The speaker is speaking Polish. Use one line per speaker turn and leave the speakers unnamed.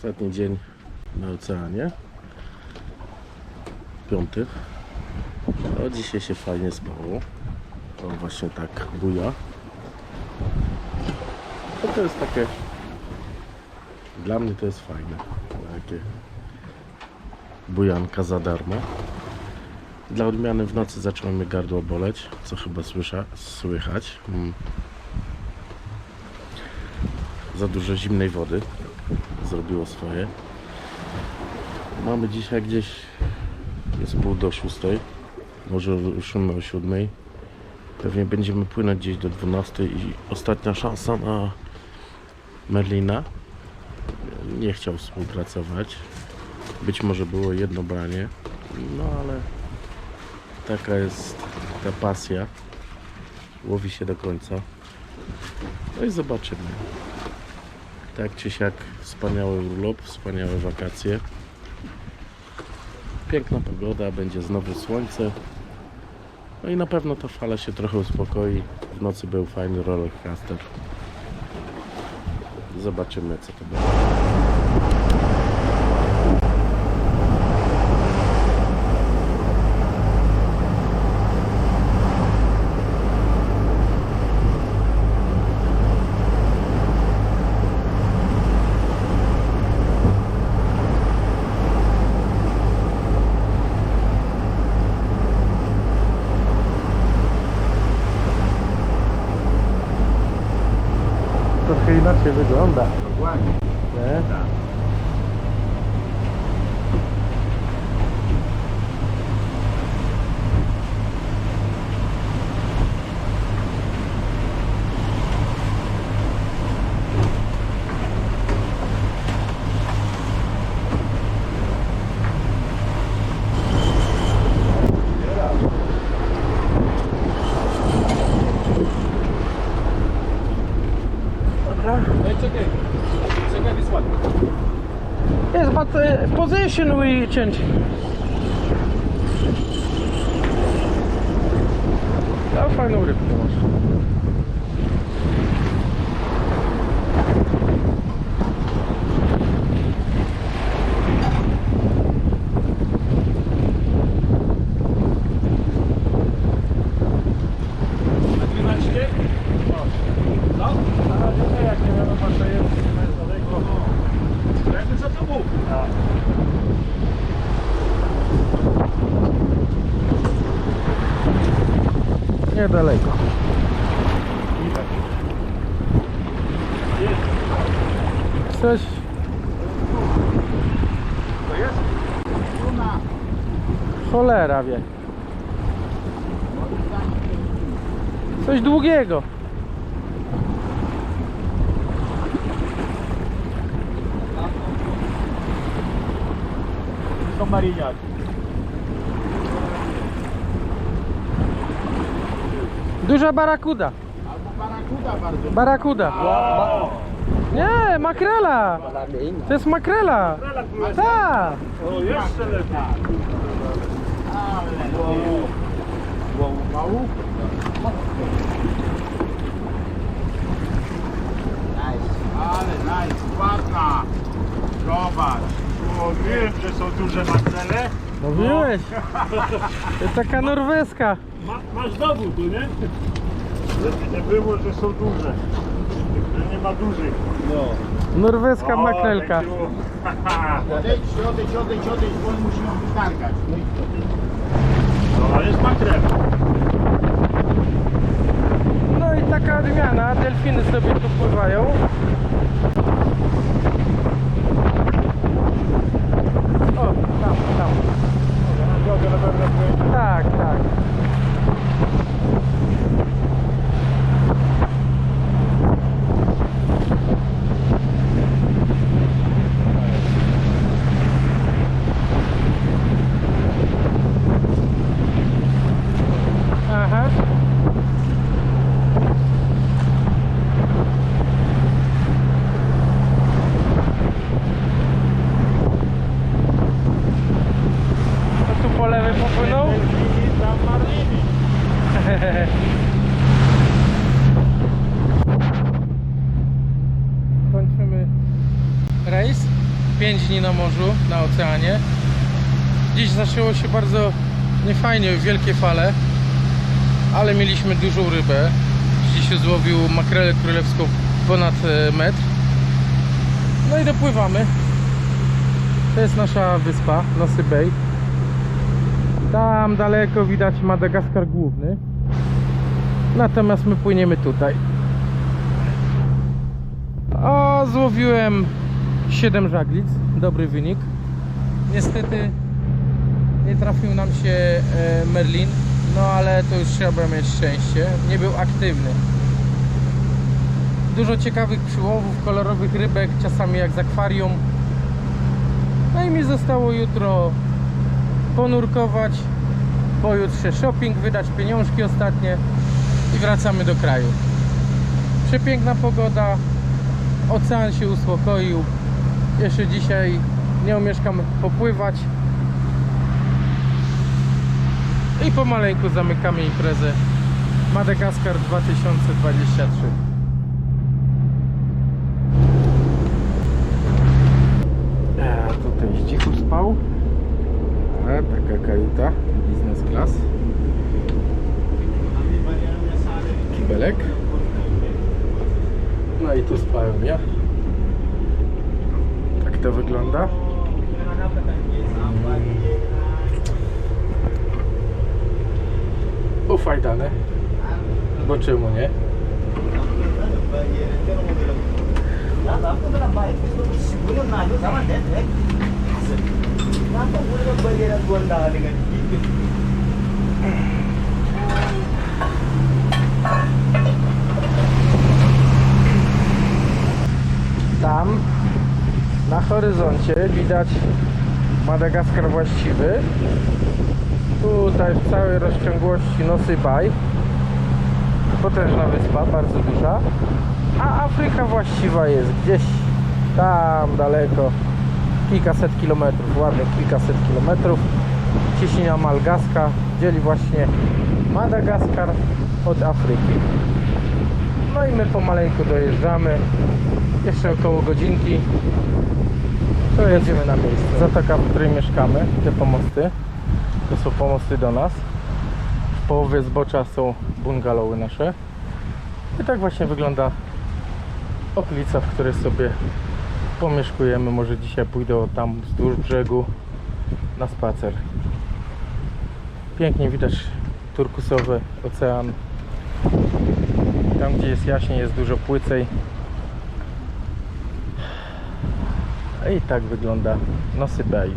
Ostatni dzień na oceanie. Piąty. O, dzisiaj się fajnie spało. O, właśnie tak buja. To, to jest takie... Dla mnie to jest fajne. Takie bujanka za darmo. Dla odmiany w nocy zaczęło gardło boleć, co chyba słysza, słychać. Mm. Za dużo zimnej wody zrobiło swoje. Mamy dzisiaj gdzieś jest pół do szóstej. Może ruszymy o siódmej. Pewnie będziemy płynąć gdzieś do 12 i ostatnia szansa na Merlina. Nie chciał współpracować. Być może było jedno branie. No ale taka jest ta pasja. Łowi się do końca. No i zobaczymy. Tak czy siak wspaniały urlop, wspaniałe wakacje. Piękna pogoda, będzie znowu słońce. No i na pewno ta fala się trochę uspokoi. W nocy był fajny roller coaster. Zobaczymy co to będzie. Trochę inaczej wygląda.
Dokładnie.
Nie?
Tak.
Yes, but uh, position we change. Ja fajną rybkę masz.
Na 12? No?
Na razie jak nie wiadomo co jest, jest daleko.
Jakby co to był?
Niedaleko. Coś
To jest?
cholera wie. Coś długiego.
To mariniak.
Duża barakuda.
Albo barakuda bardzo.
Barakuda. Nie, makrela. To jest makrela. Tak.
O, jeszcze lepiej.
Ale wow. Wow, wow. Ale nice, ładna. Zobacz.
Mówiłem, że są duże makrele.
Mówiłeś. To jest taka norweska.
Ma, masz dowód, tu, nie? Żeby nie było, że są duże. Że nie ma dużych. No.
Norweska makrelka.
Odejdź, odejdź, odejdź, odejdź, bo musimy ją wytargać. No i co?
No, ale jest makrela.
No i taka odmiana. Delfiny sobie tu pływają. O, tam, tam. Tak, tak. Aha. To tu po lewej popłynął?
Delfini, tam marlini.
Kończymy rejs. 5 dni na morzu, na oceanie. Dziś zaczęło się bardzo niefajnie, wielkie fale, ale mieliśmy dużą rybę. Dziś złowił makrelę królewską ponad e, metr. No i dopływamy. To jest nasza wyspa, Nosy Bay. Tam daleko widać Madagaskar główny. Natomiast my płyniemy tutaj. O, złowiłem 7 żaglic. Dobry wynik. Niestety nie trafił nam się e, Merlin. No ale to już trzeba mieć szczęście. Nie był aktywny. Dużo ciekawych przyłowów, kolorowych rybek, czasami jak z akwarium. No i mi zostało jutro ponurkować, pojutrze shopping, wydać pieniążki ostatnie i wracamy do kraju. Przepiękna pogoda, ocean się uspokoił. Jeszcze dzisiaj nie omieszkam popływać. I pomaleńku zamykamy imprezę Madagaskar 2023. A tutaj Zdzichu spał. A taka kajuta, business class. Kibelek. No i tu spałem ja. To wygląda. Ufajdane. Bo czemu nie? Tam na horyzoncie widać Madagaskar właściwy. Tutaj w całej rozciągłości Nosy Bay. Potężna wyspa, bardzo duża. A Afryka właściwa jest gdzieś tam daleko. Kilkaset kilometrów, ładnych kilkaset kilometrów. Cieśnina Malgaska dzieli właśnie Madagaskar od Afryki. No i my pomaleńku dojeżdżamy. Jeszcze około godzinki. To jedziemy na miejsce. Zatoka, w której mieszkamy, te pomosty. To są pomosty do nas. W połowie zbocza są bungalowy nasze. I tak właśnie wygląda okolica, w której sobie pomieszkujemy. Może dzisiaj pójdę tam wzdłuż brzegu na spacer. Pięknie widać turkusowy ocean. Tam gdzie jest jaśniej jest dużo płycej. I tak wygląda Nosy Bay.